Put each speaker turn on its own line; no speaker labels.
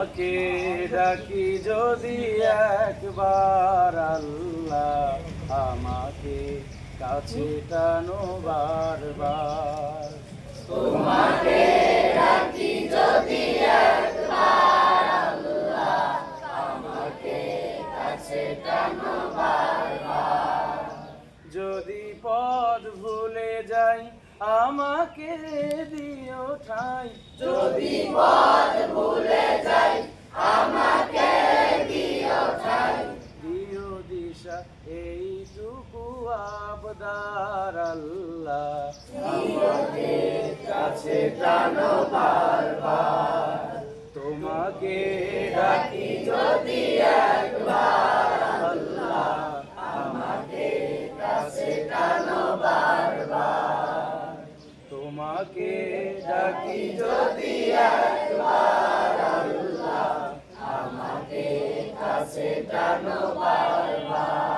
কে ডাকি যদি একবার আল্লাহ আমাকে কাছে টানো বারবার। যদি পদ ভুলে যাই আমাকে দিও ঠাই। যদি পদ এইটুকু আবদার আল্লাহ। আমাকে কাছে টানো বারবার। তোমাকে ডাকি যদি একবার। আল্লাহ আমাকে কাছে টানো বারবার। তোমাকে ডাকি যদি একবার। আল্লাহ আমাকে কাছে টানো বারবার।